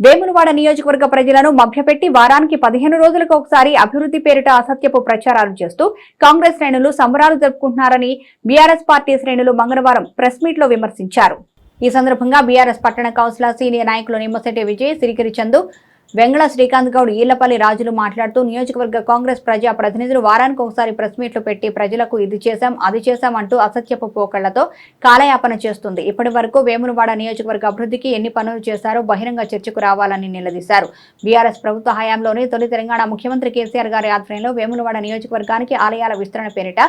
వేములవాడ నియోజకవర్గ ప్రజలను మభ్యపెట్టి వారానికి పదిహేను రోజులకు ఒకసారి అభివృద్ధి పేరిట అసత్యపు ప్రచారాలు చేస్తూ కాంగ్రెస్ శ్రేణులు సంబరాలు జరుపుకుంటున్నారని బీఆర్ఎస్ పార్టీ శ్రేణులు మంగళవారం ప్రెస్ మీట్లో విమర్శించారు. ఈ సందర్భంగా బీఆర్ఎస్ పట్టణ కౌన్సిలర్ సీనియర్ నాయకులు నిమ్మశెట్టి విజయ్ సిరిగిరి చందు వెంగళ శ్రీకాంత్ గౌడ్ ఈళ్ళపల్లి రాజులు మాట్లాడుతూ నియోజకవర్గ కాంగ్రెస్ ప్రజా ప్రతినిధులు వారానికి ఒకసారి ప్రెస్ మీట్లు పెట్టి ప్రజలకు ఇది చేశాం అది చేశాం అంటూ అసత్యపు పోకళ్ళతో కాలయాపన చేస్తుంది. ఇప్పటి వరకు వేములవాడ నియోజకవర్గ అభివృద్ధికి ఎన్ని పనులు చేశారో బహిరంగ చర్చకు రావాలని నిలదీశారు. బీఆర్ఎస్ ప్రభుత్వ హయాంలోనే తొలి తెలంగాణ ముఖ్యమంత్రి కేసీఆర్ గారి ఆధ్వర్యంలో వేములవాడ నియోజకవర్గానికి ఆలయాల విస్తరణ పేరిట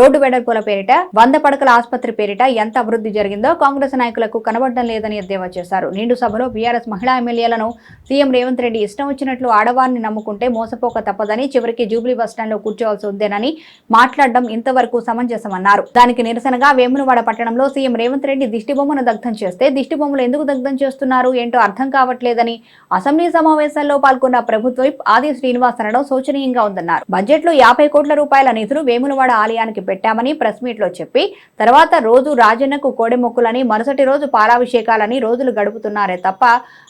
రోడ్డు వెడల్పుల పేరిట వంద పడకల ఆసుపత్రి పేరిట ఎంత అభివృద్ధి జరిగిందో కాంగ్రెస్ నాయకులకు కనబడడం లేదని ఎద్దేవా చేశారు. నిండు సభలో బీఆర్ఎస్ మహిళా ఎమ్మెల్యేలను సీఎం రేవంత్ రెడ్డి ఇష్టం వచ్చినట్లు ఆడవారిని నమ్ముకుంటే మోసపోక తప్పదని చివరికి జూబ్లీ బస్టాండ్లో కూర్చోవాల్సి ఉందేనని మాట్లాడడం ఇంతవరకు సమంజసమన్నారు. దానికి నిరసనగా వేములవాడ పట్టణంలో సీఎం రేవంత్ రెడ్డి దిష్టిబొమ్మను దగ్ధం చేస్తే దిష్టిబొమ్మలు ఎందుకు దగ్ధం చేస్తున్నారు ఏంటో అర్థం కావట్లేదని అసెంబ్లీ సమావేశాల్లో పాల్గొన్న ప్రభుత్వ ఆది శ్రీనివాస్ అనడం శోచనీయంగా ఉందన్నారు. బడ్జెట్లో యాభై కోట్ల రూపాయల నిధులు వేములవాడ ఆలయానికి పెట్టామని ప్రెస్ మీట్లో చెప్పి తర్వాత రోజు రాజన్నకు కోడెమొక్కులని మరుసటి రోజు పాలాభిషేకాలని రోజులు గడుపుతున్నారే తప్ప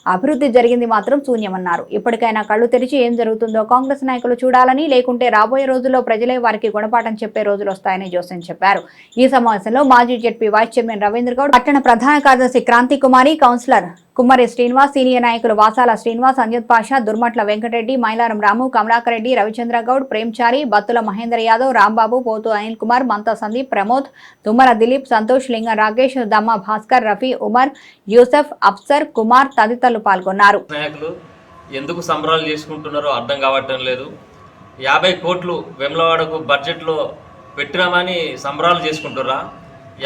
అభివృద్ధి జరిగింది మాత్రం శూన్యమన్నారు. ఇప్పటికైనా కళ్ళు తెరిచి ఏం జరుగుతుందో కాంగ్రెస్ నాయకులు చూడాలని లేకుంటే రాబోయే రోజుల్లో ప్రజలే వారికి గుణపాఠం చెప్పే రోజులు వస్తాయని జోసెన్ చెప్పారు. ఈ సమావేశంలో మాజీ ZP vice chairman Ravindra Goud పట్టణ ప్రధాన కార్యదర్శి క్రాంతి కుమారి కౌన్సిలర్ కుమ్మరి శ్రీనివాస్ సీనియర్ నాయకులు వాసాల శ్రీనివాస్ అంజద్ పాషా దుర్మట్ల వెంకటరెడ్డి మైలారం రాము కమలాకర్ రెడ్డి రవిచంద్ర గౌడ్ ప్రేమ్చారి బత్తుల మహేందర్ యాదవ్ రాంబాబు పోతు అనిల్ కుమార్ మంతా సందీప్ ప్రమోద్ తుమ్మల దిలీప్ సంతోష్ లింగ రాకేష్ దమ్మ భాస్కర్ రఫీ ఉమర్ యూసఫ్ అఫ్సర్ కుమార్ తదితరులు పాల్గొన్నారు. ఎందుకు సంబరాలు చేసుకుంటున్నారో అర్థం కావటం లేదు. యాభై కోట్లు వెమ్లవాడకు బడ్జెట్లో పెట్టినామని సంబరాలు చేసుకుంటురా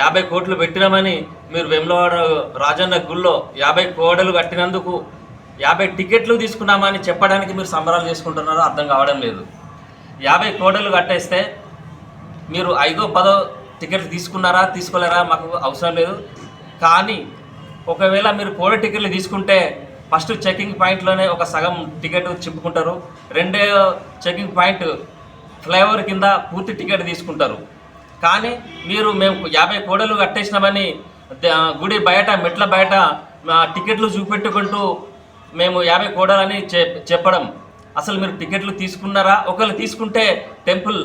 యాభై కోట్లు పెట్టినామని మీరు వెమ్లవాడ రాజన్న గుళ్ళో యాభై కోడలు కట్టినందుకు యాభై టికెట్లు తీసుకున్నామని చెప్పడానికి మీరు సంబరాలు చేసుకుంటున్నారో అర్థం కావడం లేదు. యాభై కోడలు కట్టేస్తే మీరు ఐదో పదో టికెట్లు తీసుకున్నారా తీసుకోలేరా మాకు అవసరం లేదు. కానీ ఒకవేళ మీరు కోడ టికెట్లు తీసుకుంటే ఫస్ట్ చెకింగ్ పాయింట్లోనే ఒక సగం టికెట్ చింపుకుంటారు రెండో చెకింగ్ పాయింట్ ఫ్లైఓవర్ కింద పూర్తి టికెట్ తీసుకుంటారు. కానీ మీరు మేము యాభై కోడలు కట్టేసినామని గుడి బయట మెట్ల బయట టికెట్లు చూపెట్టుకుంటూ మేము యాభై కోడలని చె చెప్పడం. అసలు మీరు టికెట్లు తీసుకున్నారా? ఒకవేళ తీసుకుంటే టెంపుల్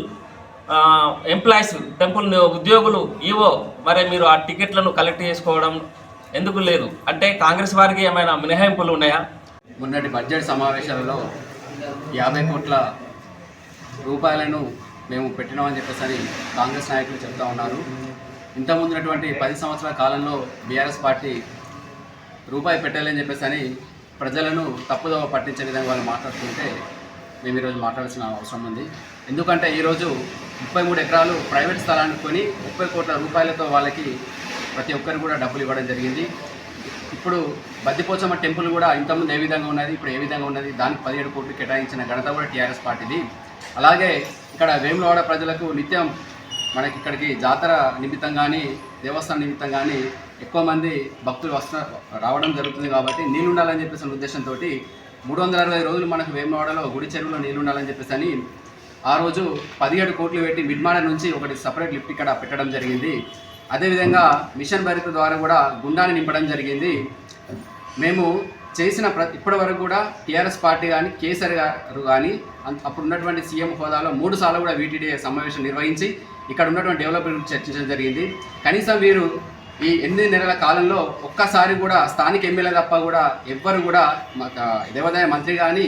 ఎంప్లాయీస్ టెంపుల్ ఉద్యోగులు ఈవో మరి మీరు ఆ టికెట్లను కలెక్ట్ చేసుకోవడం ఎందుకు లేదు? అంటే కాంగ్రెస్ వారికి ఏమైనా మినహాయింపులు ఉన్నాయా? మొన్నటి బడ్జెట్ సమావేశాలలో యాభై కోట్ల రూపాయలను మేము పెట్టినామని చెప్పేసి అని కాంగ్రెస్ నాయకులు చెప్తా ఉన్నారు. ఇంతకుముందున్నటువంటి పది సంవత్సరాల కాలంలో బీఆర్ఎస్ పార్టీ రూపాయి పెట్టాలని చెప్పేసి అని ప్రజలను తప్పుదోవ పట్టించే విధంగా వాళ్ళు మాట్లాడుతుంటే మేము ఈరోజు మాట్లాడాల్సిన అవసరం ఉంది. ఎందుకంటే ఈరోజు ముప్పై మూడు ఎకరాలు ప్రైవేట్ స్థలాన్ని కొని ముప్పై కోట్ల రూపాయలతో వాళ్ళకి ప్రతి ఒక్కరు కూడా డబ్బులు ఇవ్వడం జరిగింది. ఇప్పుడు బద్దిపోచమ్మ టెంపుల్ కూడా ఇంతకుముందు ఏ విధంగా ఉన్నది ఇప్పుడు ఏ విధంగా ఉన్నది దానికి పదిహేడు కోట్లు కేటాయించిన ఘనత కూడా టీఆర్ఎస్ పార్టీది. అలాగే ఇక్కడ వేములవాడ ప్రజలకు నిత్యం మనకి ఇక్కడికి జాతర నిమిత్తం కానీ దేవస్థానం నిమిత్తం కానీ ఎక్కువ మంది భక్తులు వస్త రావడం జరుగుతుంది కాబట్టి నీళ్ళు ఉండాలని చెప్పేసి ఉద్దేశంతో మూడు వందల అరవై రోజులు మనకు వేములవాడలో గుడి చెరువులో నీళ్ళు ఉండాలని చెప్పేసి అని ఆ రోజు పదిహేడు కోట్లు పెట్టి మిడ్మాడ నుంచి ఒకటి సపరేట్ లిఫ్ట్ ఇక్కడ పెట్టడం జరిగింది. అదేవిధంగా మిషన్ భరిత ద్వారా కూడా గుండాన్ని నింపడం జరిగింది. మేము చేసిన ప్ర ఇప్పటి వరకు కూడా టీఆర్ఎస్ పార్టీ కానీ కేసీఆర్ గారు కానీ అన్- అప్పుడు ఉన్నటువంటి సీఎం హోదాలో మూడు సార్లు కూడా వీటీడీ సమావేశం నిర్వహించి ఇక్కడ ఉన్నటువంటి డెవలప్మెంట్ గురించి చర్చించడం జరిగింది. కనీసం వీరు ఈ ఎనిమిది నెలల కాలంలో ఒక్కసారి కూడా స్థానిక ఎమ్మెల్యే తప్ప కూడా ఎవ్వరు కూడా దేవాదాయ మంత్రి కానీ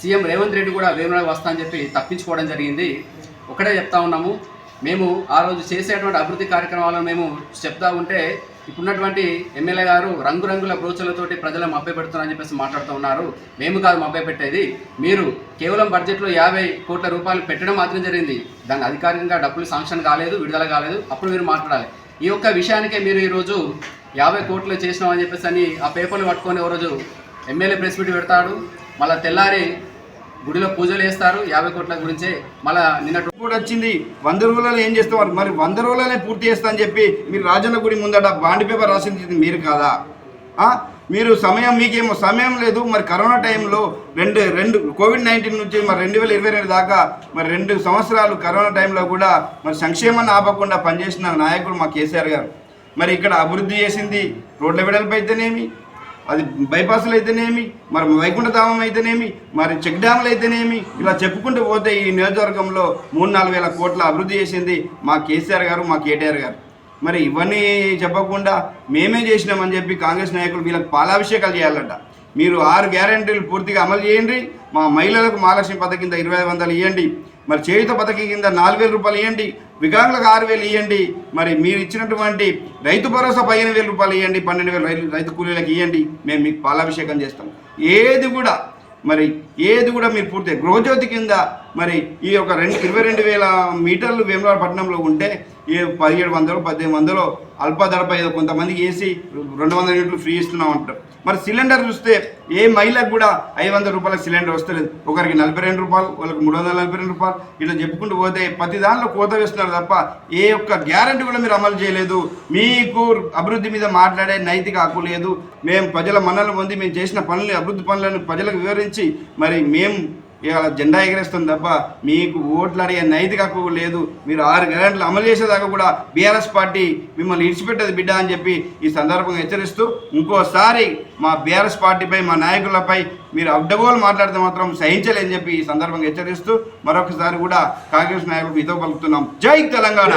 సీఎం రేవంత్ రెడ్డి కూడా వేములకు వస్తా అని చెప్పి తప్పించుకోవడం జరిగింది. ఒకటే చెప్తా ఉన్నాము మేము ఆ రోజు చేసేటువంటి అభివృద్ధి కార్యక్రమాలను మేము చెప్తా ఉంటే ఇప్పుడున్నటువంటి ఎమ్మెల్యే గారు రంగురంగుల బ్రోచులతోటి ప్రజలను మభ్య పెడుతున్నారని చెప్పేసి మాట్లాడుతూ ఉన్నారు. మేము కాదు మభ్య పెట్టేది మీరు కేవలం బడ్జెట్లో యాభై కోట్ల రూపాయలు పెట్టడం మాత్రం జరిగింది. దాని అధికారికంగా డబ్బులు శాంక్షన్ కాలేదు విడుదల కాలేదు. అప్పుడు మీరు మాట్లాడాలి. ఈ యొక్క విషయానికే మీరు ఈరోజు యాభై కోట్లు చేసినామని చెప్పేసి అని ఆ పేపర్లు పట్టుకొని ఒకరోజు ఎమ్మెల్యే ప్రెస్ మీట్ పెడతాడు. మళ్ళీ తెల్లారి గుడిలో పూజలు వేస్తారు యాభై కోట్ల గురించే మళ్ళా నిన్నటి కూడా వచ్చింది. వంద రోజులలో ఏం చేస్తాం మరి వంద రోజులనే పూర్తి చేస్తా అని చెప్పి మీరు రాజన్న గుడి ముందట బాండ్ పేపర్ రాసింది మీరు కాదా? మీరు సమయం మీకేమో సమయం లేదు. మరి కరోనా టైంలో రెండు రెండు కోవిడ్ నైన్టీన్ నుంచి మరి రెండు వేల ఇరవై రెండు దాకా మరి రెండు సంవత్సరాలు కరోనా టైంలో కూడా మరి సంక్షేమాన్ని ఆపకుండా పనిచేసిన నాయకుడు మా కేసీఆర్ గారు. మరి ఇక్కడ అభివృద్ధి చేసింది రోడ్ల వెడల్పు అయితేనేమి? అది బైపాసులు అయితేనేమి మరి వైకుంఠధామం అయితేనేమి మరి చెక్ డ్యాములు అయితేనేమి ఇలా చెప్పుకుంటూ పోతే ఈ నియోజకవర్గంలో మూడు నాలుగు వేల కోట్ల అభివృద్ధి చేసింది మా కేసీఆర్ గారు మా కేటీఆర్ గారు. మరి ఇవన్నీ చెప్పకుండా మేమే చేసినామని చెప్పి కాంగ్రెస్ నాయకులు వీళ్ళకి పాలాభిషేకాలు చేయాలంట. మీరు ఆరు గ్యారంటీలు పూర్తిగా అమలు చేయండి మా మహిళలకు మహాలక్ష్మి పథకం కింద ఇరవై ఐదు వందలు ఇవ్వండి మరి చేయుత పథకం కింద నాలుగు వేల రూపాయలు ఇవ్వండి వికలాంగులకు ఆరు వేలు ఇవ్వండి మరి మీరు ఇచ్చినటువంటి రైతు భరోసా పదిహేను వేల రూపాయలు ఇవ్వండి పన్నెండు వేలు రైతు రైతు కూలీలకు ఇవ్వండి మేము మీకు పాలాభిషేకం చేస్తాం. ఏది కూడా మరి ఏది కూడా మీరు పూర్తి గృహజ్యోతి కింద మరి ఈ యొక్క రెండు ఇరవై రెండు వేల మీటర్లు వేములవాడ పట్టణంలో ఉంటే ఏ పదిహేడు వందలు పద్దెనిమిది వందలు అల్ప ధరపై కొంతమందికి వేసి రెండు వందల యూనిట్లు ఫ్రీ ఇస్తున్నాం అంటారు. మరి సిలిండర్ చూస్తే ఏ మహిళకు కూడా ఐదు వందల రూపాయల సిలిండర్ వస్తలేదు. ఒకరికి నలభై రెండు రూపాయలు వాళ్ళకి మూడు వందల నలభై రెండు రూపాయలు. ఇట్లా చెప్పుకుంటూ పోతే ప్రతి దానిలో కోత వేస్తున్నారు తప్ప ఏ ఒక్క గ్యారంటీ కూడా మీరు అమలు చేయలేదు. మీకు అభివృద్ధి మీద మాట్లాడే నైతిక హక్కు లేదు. మేము ప్రజల మన్నలు పొంది మేము చేసిన పనులు అభివృద్ధి పనులను ప్రజలకు వివరించి మరి మేము ఇవాళ జెండా ఎగరేస్తుంది తప్ప మీకు ఓట్లు అడిగే నైతిక హక్కు లేదు. మీరు ఆరు గ్యారెంట్లు అమలు చేసేదాకా కూడా బీఆర్ఎస్ పార్టీ మిమ్మల్ని ఇడిచిపెట్టదు బిడ్డ అని చెప్పి ఈ సందర్భంగా హెచ్చరిస్తూ ఇంకోసారి మా బీఆర్ఎస్ పార్టీపై మా నాయకులపై మీరు అడ్డగోలు మాట్లాడితే మాత్రం సహించలేని చెప్పి ఈ సందర్భంగా హెచ్చరిస్తూ మరొకసారి కూడా కాంగ్రెస్ నాయకులకు హితవు పలుకుతున్నాం. జై తెలంగాణ!